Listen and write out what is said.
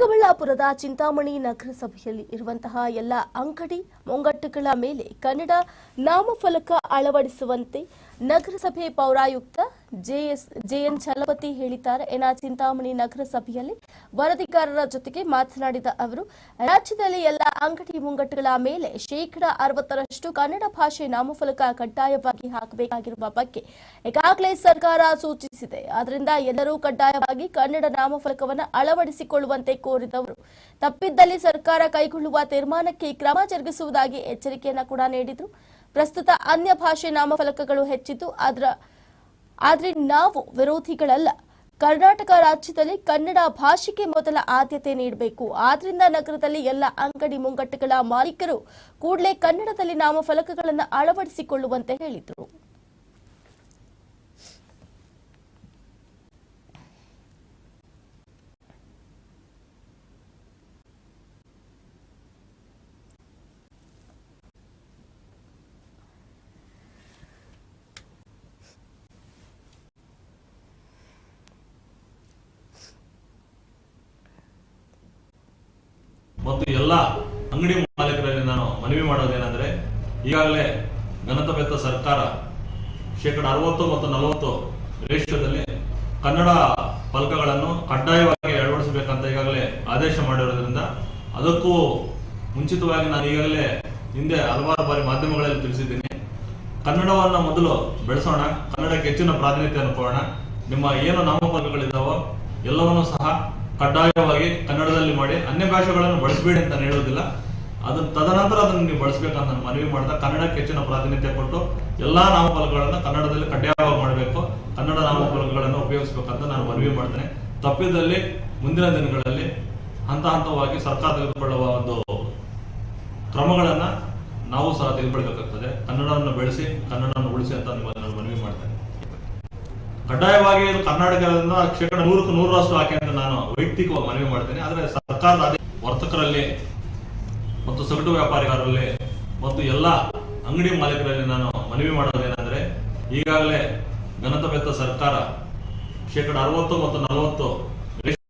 ಚಿಕ್ಕಬಳ್ಳಾಪುರದ ಚಿಂತಾಮಣಿ ನಗರಸಭೆಯಲ್ಲಿ ಇರುವಂತಹ ಎಲ್ಲ ಅಂಗಡಿ ಮುಂಗಟ್ಟುಗಳ ಮೇಲೆ ಕನ್ನಡ ನಾಮಫಲಕ ಅಳವಡಿಸುವಂತೆ ನಗರಸಭೆ ಪೌರಾಯುಕ್ತ ಜೆಎಸ್ ಜೆಎನ್ ಚಲಪತಿ ಹೇಳಿದ್ದಾರೆ. ಎನ ಚಿಂತಾಮಣಿ ನಗರಸಭೆಯಲ್ಲಿ ವರದಿಗಾರರ ಜೊತೆಗೆ ಮಾತನಾಡಿದ ಅವರು, ರಾಜ್ಯದಲ್ಲಿ ಎಲ್ಲ ಅಂಗಡಿ ಮುಂಗಟ್ಟುಗಳ ಮೇಲೆ ಶೇಕಡ ಅರವತ್ತರಷ್ಟು ಕನ್ನಡ ಭಾಷೆ ನಾಮಫಲಕ ಕಡ್ಡಾಯವಾಗಿ ಹಾಕಬೇಕಾಗಿರುವ ಬಗ್ಗೆ ಈಗಾಗಲೇ ಸರ್ಕಾರ ಸೂಚಿಸಿದೆ. ಆದ್ದರಿಂದ ಎಲ್ಲರೂ ಕಡ್ಡಾಯವಾಗಿ ಕನ್ನಡ ನಾಮಫಲಕವನ್ನು ಅಳವಡಿಸಿಕೊಳ್ಳುವಂತೆ ಕೋರಿದವರು. ತಪ್ಪಿದ್ದಲ್ಲಿ ಸರ್ಕಾರ ಕೈಗೊಳ್ಳುವ ತೀರ್ಮಾನಕ್ಕೆ ಕ್ರಮ ಜರುಗಿಸುವುದಾಗಿ ಎಚ್ಚರಿಕೆಯನ್ನ ಕೂಡ ನೀಡಿದ್ರು. ಪ್ರಸ್ತುತ ಅನ್ಯ ಭಾಷೆ ನಾಮಫಲಕಗಳು ಹೆಚ್ಚಿದ್ದು ಅದರ ಆದರೆ ನಾವು ವಿರೋಧಿಗಳಲ್ಲ. ಕರ್ನಾಟಕ ರಾಜ್ಯದಲ್ಲಿ ಕನ್ನಡ ಭಾಷೆಗೆ ಮೊದಲ ಆದ್ಯತೆ ನೀಡಬೇಕು. ಆದ್ರಿಂದ ನಗರದಲ್ಲಿ ಎಲ್ಲ ಅಂಗಡಿ ಮುಂಗಟ್ಟುಗಳ ಮಾಲೀಕರು ಕೂಡಲೇ ಕನ್ನಡದಲ್ಲಿ ನಾಮಫಲಕಗಳನ್ನು ಅಳವಡಿಸಿಕೊಳ್ಳುವಂತೆ ಹೇಳಿದರು. ಮತ್ತು ಎಲ್ಲ ಅಂಗಡಿ ಮಾಲೀಕರಲ್ಲಿ ನಾನು ಮನವಿ ಮಾಡೋದೇನೆಂದ್ರೆ, ಈಗಾಗಲೇ ಘನತವೆತ್ತ ಸರ್ಕಾರ ಶೇಕಡ ಅರವತ್ತು ಮತ್ತು ನಲವತ್ತು ರೇಷಿಯೋದಲ್ಲಿ ಕನ್ನಡ ಫಲಕಗಳನ್ನು ಕಡ್ಡಾಯವಾಗಿ ಅಳವಡಿಸಬೇಕಂತ ಈಗಾಗಲೇ ಆದೇಶ ಮಾಡಿರೋದ್ರಿಂದ ಅದಕ್ಕೂ ಮುಂಚಿತವಾಗಿ ನಾನು ಈಗಾಗಲೇ ಹಿಂದೆ ಹಲವಾರು ಬಾರಿ ಮಾಧ್ಯಮಗಳಲ್ಲಿ ತಿಳಿಸಿದ್ದೀನಿ. ಕನ್ನಡವನ್ನ ಮೊದಲು ಬೆಳೆಸೋಣ, ಕನ್ನಡಕ್ಕೆ ಹೆಚ್ಚಿನ ಪ್ರಾಧಾನ್ಯತೆಯನ್ನು ಕೊಡೋಣ. ನಿಮ್ಮ ಏನು ನಾಮಫಲಕಗಳಿದ್ದಾವೋ ಎಲ್ಲವನ್ನೂ ಸಹ ಕಡ್ಡಾಯವಾಗಿ ಕನ್ನಡದಲ್ಲಿ ಮಾಡಿ ಅನ್ಯ ಭಾಷೆಗಳನ್ನು ಬಳಸಬೇಡಿ ಅಂತ ನಾನು ಹೇಳೋದಿಲ್ಲ ಅದನ್ನ ತದನಂತರ ಅದನ್ನು ನೀವು ಬಳಸಬೇಕಂತ ನಾನು ಮನವಿ ಮಾಡ್ತಾ ಕನ್ನಡಕ್ಕೆ ಹೆಚ್ಚಿನ ಪ್ರಾತಿನಿಧ್ಯ ಕೊಟ್ಟು ಎಲ್ಲಾ ನಾಮಫಲಕಗಳನ್ನು ಕನ್ನಡದಲ್ಲಿ ಕಡ್ಡಾಯವಾಗಿ ಮಾಡಬೇಕು. ಕನ್ನಡ ನಾಮಫಲಕಗಳನ್ನು ಉಪಯೋಗಿಸಬೇಕಂತ ನಾನು ಮನವಿ ಮಾಡ್ತೇನೆ. ತಪ್ಪಿದಲ್ಲಿ ಮುಂದಿನ ದಿನಗಳಲ್ಲಿ ಹಂತ ಹಂತವಾಗಿ ಸರ್ಕಾರ ತೆಗೆದುಕೊಳ್ಳುವ ಒಂದು ಕ್ರಮಗಳನ್ನ ನಾವು ಸಹ ತೆಗೆದುಕೊಳ್ಬೇಕಾಗ್ತದೆ ಕನ್ನಡವನ್ನು ಬೆಳೆಸಿ, ಕನ್ನಡವನ್ನು ಉಳಿಸಿ ಅಂತ ನಾನು ಮನವಿ ಮಾಡ್ತೇನೆ. ಕಡ್ಡಾಯವಾಗಿ ಇದು ಕರ್ನಾಟಕದಿಂದ ಶೇಕಡ ನೂರಕ್ಕೂ ನೂರರಷ್ಟು ಹಾಕಿ ಅಂತ ನಾನು ವೈಯಕ್ತಿಕವಾಗಿ ಮನವಿ ಮಾಡ್ತೇನೆ. ಆದರೆ ಸರ್ಕಾರದ ವರ್ತಕರಲ್ಲಿ ಮತ್ತು ಸಗಟು ವ್ಯಾಪಾರಿಗಾರರಲ್ಲಿ ಮತ್ತು ಎಲ್ಲ ಅಂಗಡಿ ಮಾಲೀಕರಲ್ಲಿ ನಾನು ಮನವಿ ಮಾಡೋದೇನೆಂದ್ರೆ ಈಗಾಗಲೇ ಘನತ ಸರ್ಕಾರ ಶೇಕಡ ಅರವತ್ತು ಮತ್ತು ನಲವತ್ತು